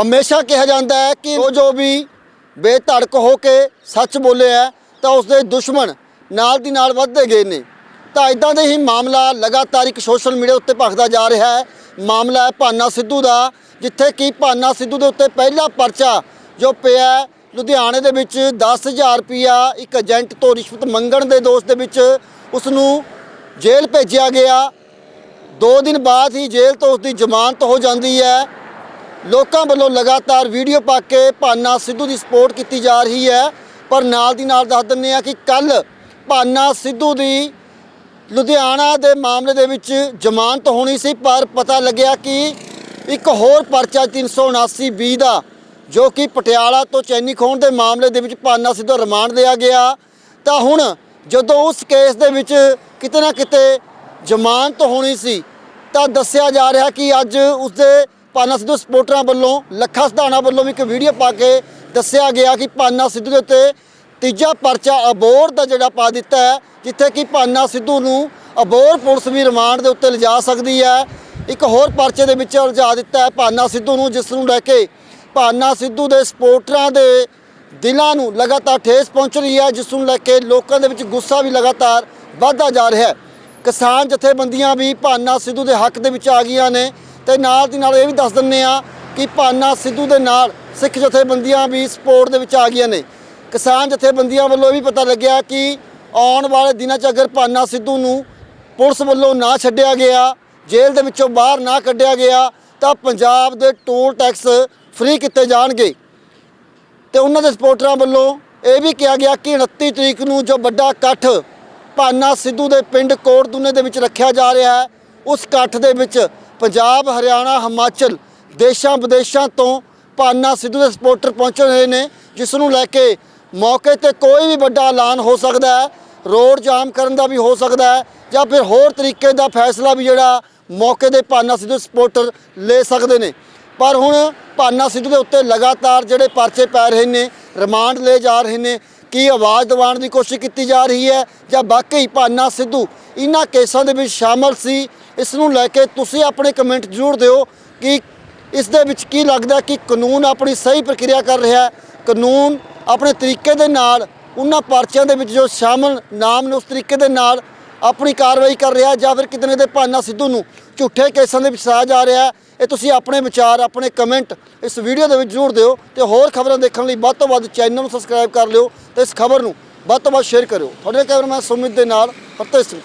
ਹਮੇਸ਼ਾ ਕਿਹਾ ਜਾਂਦਾ ਹੈ ਕਿ ਉਹ ਜੋ ਵੀ ਬੇਧੜਕ ਹੋ ਕੇ ਸੱਚ ਬੋਲਿਆ ਹੈ, ਤਾਂ ਉਸਦੇ ਦੁਸ਼ਮਣ ਨਾਲ ਦੀ ਨਾਲ ਵੱਧਦੇ ਗਏ ਨੇ। ਤਾਂ ਇਦਾਂ ਦੇ ਹੀ ਮਾਮਲਾ ਲਗਾਤਾਰ ਇੱਕ ਸੋਸ਼ਲ ਮੀਡੀਆ ਉੱਤੇ ਭਖਦਾ ਜਾ ਰਿਹਾ ਹੈ। ਮਾਮਲਾ ਹੈ ਭਾਨਾ ਸਿੱਧੂ ਦਾ ਜਿੱਥੇ ਕਿ ਭਾਨਾ ਸਿੱਧੂ ਦੇ ਉੱਤੇ ਪਹਿਲਾ ਪਰਚਾ ਜੋ ਪਿਆ ਲੁਧਿਆਣੇ ਦੇ ਵਿੱਚ 10000 ਰੁਪਿਆ ਇੱਕ ਏਜੰਟ ਤੋਂ ਰਿਸ਼ਵਤ ਮੰਗਣ ਦੇ ਦੋਸ਼ ਦੇ ਵਿੱਚ ਉਸ ਨੂੰ ਜੇਲ੍ਹ ਭੇਜਿਆ ਗਿਆ। ਦੋ ਦਿਨ ਬਾਅਦ ਹੀ ਜੇਲ੍ਹ ਤੋਂ ਉਸਦੀ ਜ਼ਮਾਨਤ ਹੋ ਜਾਂਦੀ ਹੈ। ਲੋਕਾਂ ਵੱਲੋਂ ਲਗਾਤਾਰ ਵੀਡੀਓ ਪਾ ਕੇ ਭਾਨਾ ਸਿੱਧੂ ਦੀ ਸਪੋਰਟ ਕੀਤੀ ਜਾ ਰਹੀ ਹੈ। ਪਰ ਨਾਲ ਦੀ ਨਾਲ ਦੱਸ ਦਿੰਦੇ ਆ ਕਿ ਕੱਲ ਭਾਨਾ ਸਿੱਧੂ ਦੀ ਲੁਧਿਆਣਾ ਦੇ ਮਾਮਲੇ ਦੇ ਵਿੱਚ ਜ਼ਮਾਨਤ ਹੋਣੀ ਸੀ, ਪਰ ਪਤਾ ਲੱਗਿਆ ਕਿ ਇੱਕ ਹੋਰ ਪਰਚਾ 379 ਬੀ ਦਾ, ਜੋ ਕਿ ਪਟਿਆਲਾ ਤੋਂ ਚੈਨੀ ਖੋਣ ਦੇ ਮਾਮਲੇ ਦੇ ਵਿੱਚ ਭਾਨਾ ਸਿੱਧੂ ਰਿਮਾਂਡ ਲਿਆ ਗਿਆ। ਤਾਂ ਹੁਣ ਜਦੋਂ ਉਸ ਕੇਸ ਦੇ ਵਿੱਚ ਕਿਤੇ ਨਾ ਕਿਤੇ ਜ਼ਮਾਨਤ ਹੋਣੀ ਸੀ, ਤਾਂ ਦੱਸਿਆ ਜਾ ਰਿਹਾ ਕਿ ਅੱਜ ਉਸਦੇ ਪਾਨਾ ਸਿੱਧੂ ਸਪੋਰਟਰਾਂ ਵੱਲੋਂ, ਲੱਖਾ ਸਧਾਣਾ ਵੱਲੋਂ ਵੀ ਇੱਕ ਵੀਡੀਓ ਪਾ ਕੇ ਦੱਸਿਆ ਗਿਆ ਕਿ ਪਾਨਾ ਸਿੱਧੂ ਦੇ ਉੱਤੇ ਤੀਜਾ ਪਰਚਾ ਅਬੋਰ ਦਾ ਜਿਹੜਾ ਪਾ ਦਿੱਤਾ ਹੈ, ਜਿੱਥੇ ਕਿ ਪਾਨਾ ਸਿੱਧੂ ਨੂੰ ਅਬੋਰ ਪੁਲਿਸ ਵੀ ਰਿਮਾਂਡ ਦੇ ਉੱਤੇ ਲਿਜਾ ਸਕਦੀ ਹੈ। ਇੱਕ ਹੋਰ ਪਰਚੇ ਦੇ ਵਿੱਚ ਉਲਝਾ ਦਿੱਤਾ ਹੈ ਪਾਨਾ ਸਿੱਧੂ ਨੂੰ, ਜਿਸ ਨੂੰ ਲੈ ਕੇ ਪਾਨਾ ਸਿੱਧੂ ਦੇ ਸਪੋਰਟਰਾਂ ਦੇ ਦਿਲਾਂ ਨੂੰ ਲਗਾਤਾਰ ਠੇਸ ਪਹੁੰਚ ਰਹੀ ਹੈ, ਜਿਸ ਨੂੰ ਲੈ ਕੇ ਲੋਕਾਂ ਦੇ ਵਿੱਚ ਗੁੱਸਾ ਵੀ ਲਗਾਤਾਰ ਵਧਦਾ ਜਾ ਰਿਹਾ ਹੈ। ਕਿਸਾਨ ਜਥੇਬੰਦੀਆਂ ਵੀ ਭਾਨਾ ਸਿੱਧੂ ਦੇ ਹੱਕ ਦੇ ਵਿੱਚ ਆ ਗਈਆਂ ਨੇ। ਤੇ ਨਾਲ ਦੀ ਨਾਲ ਇਹ ਵੀ ਦੱਸ ਦਿੰਨੇ ਆ ਕਿ ਭਾਨਾ ਸਿੱਧੂ ਦੇ ਨਾਲ ਸਿੱਖ ਜਥੇਬੰਦੀਆਂ ਵੀ ਸਪੋਰਟ ਦੇ ਵਿੱਚ ਆ ਗਈਆਂ ਨੇ। ਕਿਸਾਨ ਜਥੇਬੰਦੀਆਂ ਵੱਲੋਂ ਇਹ ਵੀ ਪਤਾ ਲੱਗਿਆ ਕਿ ਆਉਣ ਵਾਲੇ ਦਿਨਾਂ 'ਚ ਅਗਰ ਭਾਨਾ ਸਿੱਧੂ ਨੂੰ ਪੁਲਿਸ ਵੱਲੋਂ ਨਾ ਛੱਡਿਆ ਗਿਆ, ਜੇਲ੍ਹ ਦੇ ਵਿੱਚੋਂ ਬਾਹਰ ਨਾ ਕੱਢਿਆ ਗਿਆ, ਤਾਂ ਪੰਜਾਬ ਦੇ ਟੋਲ ਟੈਕਸ ਫ੍ਰੀ ਕੀਤੇ ਜਾਣਗੇ। ਤੇ ਉਹਨਾਂ ਦੇ ਸਪੋਰਟਰਾਂ ਵੱਲੋਂ ਇਹ ਵੀ ਕਿਹਾ ਗਿਆ ਕਿ 29 ਤਰੀਕ ਨੂੰ ਜੋ ਵੱਡਾ ਇਕੱਠ ਭਾਨਾ ਸਿੱਧੂ ਦੇ ਪਿੰਡ ਕੋਟਦੁਨੇ ਦੇ ਵਿੱਚ ਰੱਖਿਆ ਜਾ ਰਿਹਾ ਹੈ, ਉਸ ਇਕੱਠ ਦੇ ਵਿੱਚ ਪੰਜਾਬ, ਹਰਿਆਣਾ, ਹਿਮਾਚਲ ਦੇਸ਼ਾਂ ਵਿਦੇਸ਼ਾਂ ਤੋਂ ਭਾਨਾ ਸਿੱਧੂ ਦੇ ਸਪੋਰਟਰ ਪਹੁੰਚ ਰਹੇ ਨੇ, ਜਿਸ ਨੂੰ ਲੈ ਕੇ ਮੌਕੇ ਤੇ ਕੋਈ ਵੀ ਵੱਡਾ ਐਲਾਨ ਹੋ ਸਕਦਾ ਹੈ, ਰੋਡ ਜਾਮ ਕਰਨ ਦਾ ਵੀ ਹੋ ਸਕਦਾ ਹੈ, ਜਾਂ ਫਿਰ ਹੋਰ ਤਰੀਕੇ ਦਾ ਫੈਸਲਾ ਵੀ ਜਿਹੜਾ ਮੌਕੇ ਦੇ ਭਾਨਾ ਸਿੱਧੂ ਸਪੋਰਟਰ ਲੈ ਸਕਦੇ ਨੇ। ਪਰ ਹੁਣ ਭਾਨਾ ਸਿੱਧੂ ਦੇ ਉੱਤੇ ਲਗਾਤਾਰ ਜਿਹੜੇ ਪਰਚੇ ਪੈ ਰਹੇ ਨੇ, ਰਿਮਾਂਡ ਲਏ ਜਾ ਰਹੇ ਨੇ, ਕੀ ਆਵਾਜ਼ ਦਿਵਾਉਣ ਦੀ ਕੋਸ਼ਿਸ਼ ਕੀਤੀ ਜਾ ਰਹੀ ਹੈ, ਜਾਂ ਵਾਕਈ ਭਾਨਾ ਸਿੱਧੂ ਇਹਨਾਂ ਕੇਸਾਂ ਦੇ ਵਿੱਚ ਸ਼ਾਮਲ ਸੀ ਇਸ ਨੂੰ ਲੈ ਕੇ ਤੁਸੀਂ ਆਪਣੇ ਕਮੈਂਟ ਜ਼ਰੂਰ ਦਿਓ ਕਿ ਇਸ ਦੇ ਵਿੱਚ ਕੀ ਲੱਗਦਾ ਕਿ ਕਾਨੂੰਨ ਆਪਣੀ ਸਹੀ ਪ੍ਰਕਿਰਿਆ ਕਰ ਰਿਹਾ ਹੈ। ਕਾਨੂੰਨ ਆਪਣੇ ਤਰੀਕੇ ਦੇ ਨਾਲ ਉਹਨਾਂ ਪਰਚਿਆਂ ਦੇ ਵਿੱਚ ਜੋ ਸ਼ਾਮਲ ਨਾਮ ਨੇ ਉਸ ਤਰੀਕੇ ਦੇ ਨਾਲ ਆਪਣੀ ਕਾਰਵਾਈ ਕਰ ਰਿਹਾ ਜਾਂ ਫਿਰ ਕਿਤਨੇ ਦੇ ਭਾਨਾ ਸਿੱਧੂ ਨੂੰ ਝੂਠੇ ਕੇਸਾਂ ਦੇ ਵਿੱਚ ਸਾਇਆ ਜਾ ਰਿਹਾ ਇਹ ਤੁਸੀਂ ਆਪਣੇ ਵਿਚਾਰ, ਆਪਣੇ ਕਮੈਂਟ ਇਸ ਵੀਡੀਓ ਦੇ ਵਿੱਚ ਜ਼ਰੂਰ ਦਿਓ ਤੇ ਹੋਰ ਖਬਰਾਂ ਦੇਖਣ ਲਈ ਵੱਧ ਤੋਂ ਵੱਧ ਚੈਨਲ ਨੂੰ ਸਬਸਕ੍ਰਾਈਬ ਕਰ ਲਿਓ ਤੇ ਇਸ ਖਬਰ ਨੂੰ ਵੱਧ ਤੋਂ ਵੱਧ ਸ਼ੇਅਰ ਕਰਿਓ। ਤੁਹਾਡੇ ਕੈਮਰਾਮੈਨ ਸੁਮਿਤ ਦੇ ਨਾਲ ਹਰਤੇਜ ਸਿੰਘ।